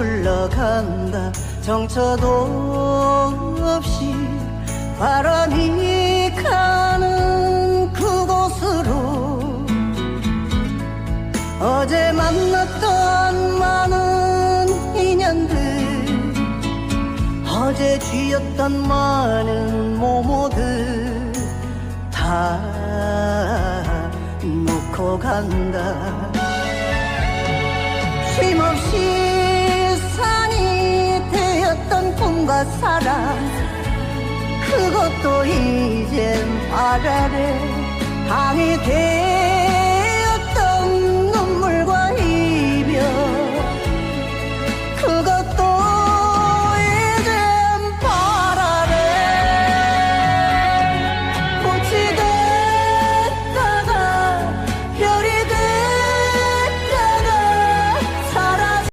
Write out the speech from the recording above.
흘러간다. 정처도 없이 바람이 가는 그곳으로 어제 만났던 많은 인연들 어제 쥐었던 많은 모모들 다 놓고 간다. 쉼없이 사랑. 그것도 이젠 바다에 항이 돼